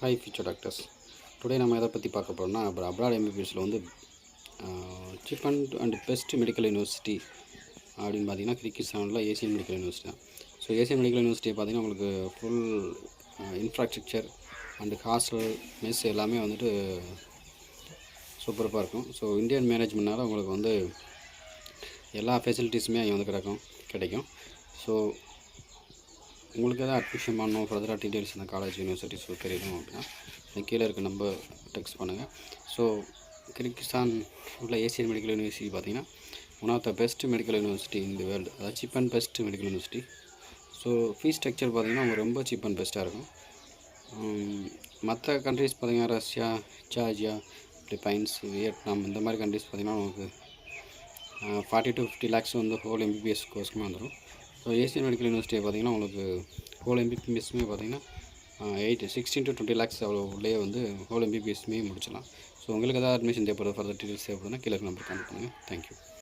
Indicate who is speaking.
Speaker 1: High future doctors today நம்ம எதை பற்றி பார்க்க போகிறோம்னா அப்புறம் அப்ராட் எம்பிபிஎஸில் வந்து cheap and and best medical university அப்படின்னு பார்த்தீங்கன்னா கிரிக்கிஸ்தானில் ஏசியன் மெடிக்கல் யூனிவர்சிட்டி தான். ஸோ ஏசியன் மெடிக்கல் யூனிவர்சிட்டி பார்த்தீங்கன்னா உங்களுக்கு full infrastructure and hostel mess எல்லாமே வந்துட்டு சூப்பராக இருக்கும். ஸோ இந்தியன் மேனேஜ்மெண்ட்னால் உங்களுக்கு வந்து எல்லா ஃபெசிலிட்டிஸுமே அங்கே வந்து கிடைக்கும் கிடைக்கும். ஸோ உங்களுக்கு எதாவது அட்மிஷன் பண்ணணும் ஃபர்தராக டீட்டெயில்ஸ் இந்த காலேஜ் யூனிவர்சிட்டிஸ் தெரியணும் அப்படின்னா கீழே இருக்க நம்பர் டெக்ஸ்ட் பண்ணுங்கள் ஸோ கிர்கிஸ்தான் உள்ள ஏசியன் மெடிக்கல் யூனிவர்சிட்டி பார்த்தீங்கன்னா one of the best medical university in the world அதாவது cheap and best medical university so fees structure பார்த்தீங்கன்னா அவங்க ரொம்ப சீப் அண்ட் பெஸ்ட்டாக இருக்கும். மற்ற கண்ட்ரிஸ் பார்த்தீங்கன்னா ரஷ்யா ஜார்ஜியா பிலிப்பைன்ஸ் வியட்நாம் இந்த மாதிரி கண்ட்ரிஸ் பார்த்தீங்கன்னா உங்களுக்கு ஃபார்ட்டி டு ஃபிஃப்டி லேக்ஸ் வந்து ஹோல் எம்பிபிஎஸ் கோர்ஸ்க்குமே வந்துடும் ஸோ ஏசியன் மெடிக்கல் யூனிவர்சிட்டியை பார்த்தீங்கன்னா உங்களுக்கு ஹோல் எம்பிபிஎஸ்மே பார்த்தீங்கன்னா eight sixteen to twenty lakhs அவ்வளோ உள்ளே வந்து ஹோல் எம்பிபிஎஸ்மே முடிச்சிடலாம். ஸோ உங்களுக்கு ஏதாவது அட்மிஷன் தேவைப்படுது ஃபர்தர் டீட்டெயில்ஸ் தேவைப்படுதுன்னா கீழே நம்பர் கான்டெக்ட் பண்ணுங்கள் தேங்க்யூ